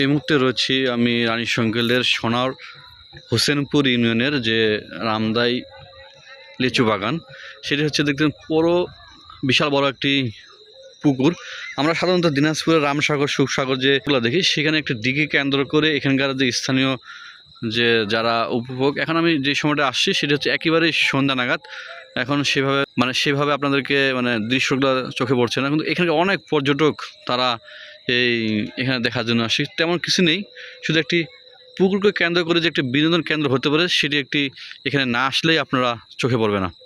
এই মুহূর্তে রয়েছি আমি রানী সঙ্গেলের সোনার হোসেনপুর ইউনিয়নের যে রামদাই লিচু বাগান, সেটি হচ্ছে দেখতেন পুরো বিশাল বড় একটি পুকুর। আমরা সাধারণত দিনাজপুরের রামসাগর, সুখসাগর যেগুলো দেখি, সেখানে একটি দিঘি কেন্দ্র করে এখানকার যে স্থানীয় যে যারা উপভোগ, এখন আমি যে সময়টা আসছি, সেটা হচ্ছে একেবারেই সন্ধ্যা নাগাদ। এখন সেভাবে মানে সেভাবে আপনাদেরকে মানে দৃশ্যগুলো চোখে পড়ছে না। কিন্তু এখানে অনেক পর্যটক তারা এই এখানে দেখার জন্য আসি। তেমন কিছু নেই। শুধু একটি পুকুরকে কেন্দ্র করে যে একটি বিনোদন কেন্দ্র হতে পারে, সেটি একটি এখানে না আসলেই আপনারা চোখে পড়বে না।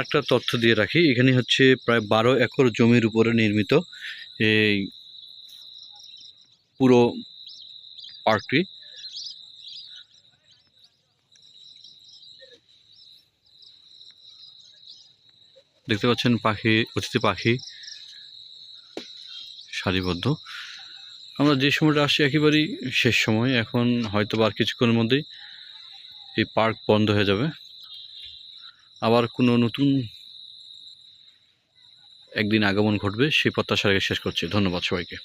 আর একটা তথ্য দিয়ে রাখি, এখানে হচ্ছে প্রায় বারো একর জমির উপরে নির্মিত এই পুরো পার্কটি। দেখতে পাচ্ছেন পাখি, অতিথি পাখি সারিবদ্ধ। আমরা যে সময়টা আসছি একেবারেই শেষ সময়, এখন হয়তো আর কিছুক্ষণের মধ্যেই এই পার্ক বন্ধ হয়ে যাবে। আবার কোনো নতুন একদিন আগমন ঘটবে সেই প্রত্যাশা শেষ করছি। ধন্যবাদ সবাইকে।